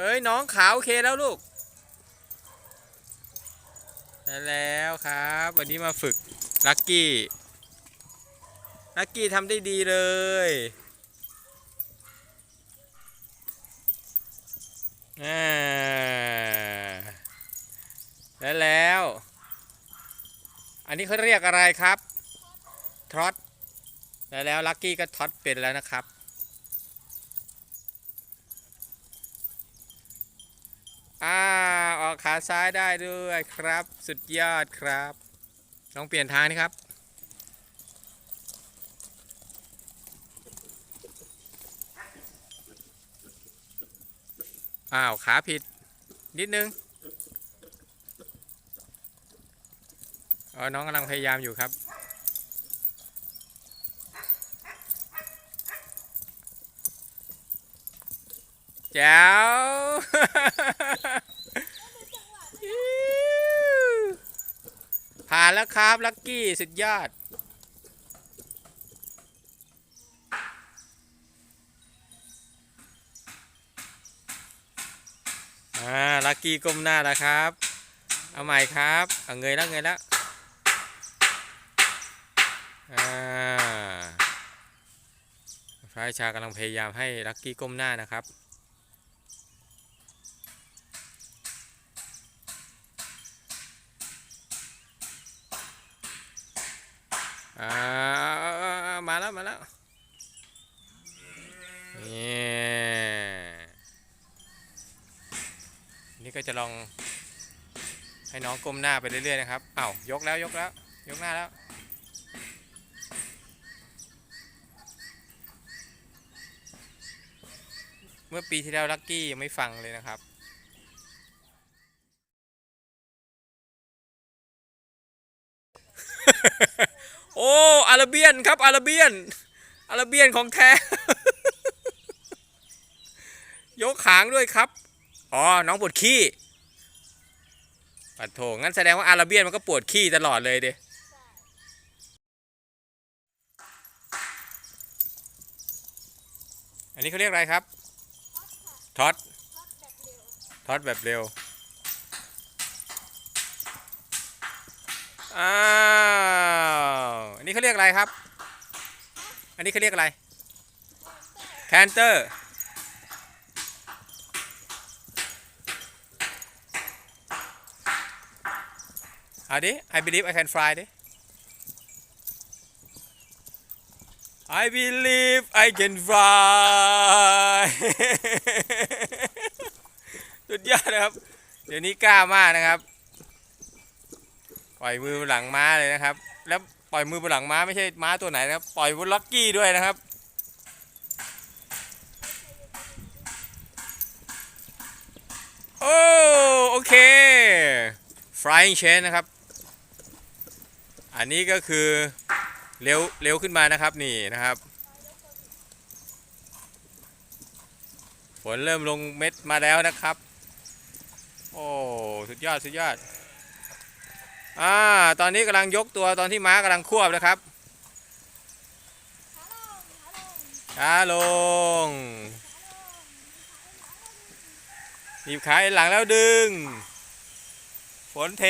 เอ้ยน้องขาวโอเคแล้วลูกได้แล้วครับ วันนี้มาฝึกลักกี้ลักกี้ทำได้ดีเลยอ่าแล้วแล้ว อันนี้เขาเรียกอะไรครับ ทรอตแล้วแล้วลักกี้ก็ทรอตเป็นแล้วนะครับ อ่า ออกขา ซ้ายได้ด้วยครับ สุดยอดครับ ลองเปลี่ยนทางนี่ครับ อ้าว ขาผิด นิดนึงออน้องกำลังพยายามอยู่ครับ แจ๋ว ผ่านแล้วครับ ลักกี้ สุดยอด อ่า ลักกี้ก้มหน้าแล้วครับ เอาใหม่ครับ เอาเงยแล้วเงยแล้ว อ่าพระราชากำลังพยายามให้ลักกี้ก้มหน้านะครับ อ่ามาแล้วมาแล้วนี่นี่ก็จะลองให้น้องก้มหน้าไปเรื่อยๆนะครับอ้าวยกแล้วยกแล้วยกหน้าแล้วเมื่อปีที่แล้วลักกี้ยังไม่ฟังเลยนะครับ โอ้อาราเบียนครับอาราเบียนอาราเบียนของแท้ ยกขางด้วยครับ อ๋อ น้องปวดขี้ปัดโถงั้นแสดงว่าอาราเบียนมันก็ปวดขี้ตลอดเลยดิอันนี้เขาเรียกอะไรครับ ท็อตท็อตแบบเร็วอ้า เขาเรียกอะไรครับ อันนี้เขาเรียกอะไร แคนเตอร์ เอาดิ I believe I can fly ดิ I believe I can fly สุดยอดนะครับ เดี๋ยวนี้กล้ามากนะครับ ปล่อยมือหลังม้าเลยนะครับ แล้ว ปล่อยมือบนหลังม้าไม่ใช่ม้าตัวไหนนะครับ ปล่อยบนล็อกกี้ด้วยนะครับ โอ้โอเค flying chain นะครับ อันนี้ก็คือเร็วเร็วขึ้นมานะครับนี่นะครับฝนเริ่มลงเม็ดมาแล้วนะครับ โอ้ สุดยอด สุดยอด อ่า ตอนนี้กำลังยกตัวตอนที่ม้ากำลังควบนะครับขาลงหนีบขาหลังแล้วดึง ฝนเท